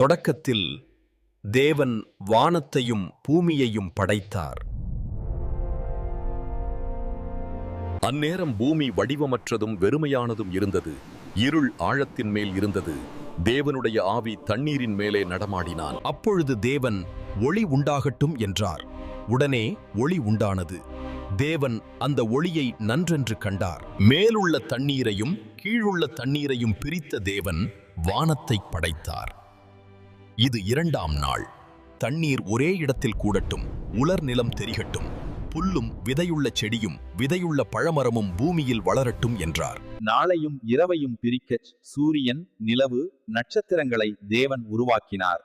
தொடக்கத்தில் தேவன் வானத்தையும் பூமியையும் படைத்தார். அந்நேரம் பூமி வடிவமற்றதும் வெறுமையானதும் இருந்தது. இருள் ஆழத்தின் மேல் இருந்தது. தேவனுடைய ஆவி தண்ணீரின் மேலே நடமாடினான். அப்பொழுது தேவன் ஒளி உண்டாகட்டும் என்றார். உடனே ஒளி உண்டானது. தேவன் அந்த ஒளியை நன்றென்று கண்டார். மேலுள்ள தண்ணீரையும் கீழுள்ள தண்ணீரையும் பிரித்த தேவன் வானத்தை படைத்தார். இது இரண்டாம் நாள். தண்ணீர் ஒரே இடத்தில் கூடட்டும் உலர் நிலம் தெரிகட்டும். புல்லும் விதையுள்ள செடியும் விதையுள்ள பழமரமும் பூமியில் வளரட்டும் என்றார். நாளையும் இரவையும் பிரிக்கச் சூரியன் நிலவு நட்சத்திரங்களை தேவன் உருவாக்கினார்.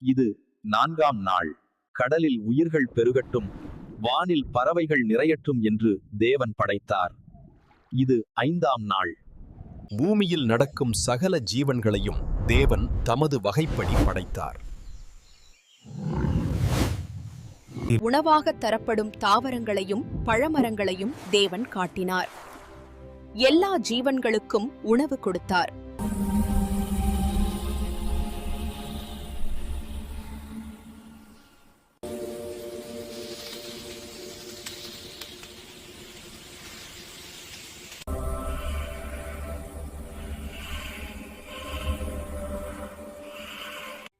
இது நான்காம் நாள். கடலில் உயிர்கள் பெருகட்டும் வானில் பறவைகள் நிறையட்டும் என்று தேவன் படைத்தார். இது ஐந்தாம் நாள். பூமியில் நடக்கும் சகல ஜீவன்களையும் தேவன் தமது வகைப்படி படைத்தார். உணவாக தரப்படும் தாவரங்களையும் பழமரங்களையும் தேவன் காட்டினார். எல்லா ஜீவன்களுக்கும் உணவு கொடுத்தார்.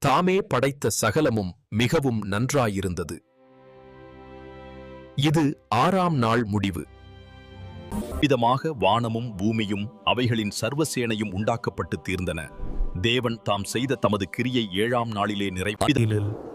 தாமே படைத்த சகலமும் மிகவும் நன்றாயிருந்தது. இது ஆறாம் நாள் முடிவு. விதமாக வானமும் பூமியும் அவைகளின் சர்வசேனையும் உண்டாக்கப்பட்டு தீர்ந்தன. தேவன் தாம் செய்த தமது கிரியை ஏழாம் நாளிலே நிறைவேற்றினார்.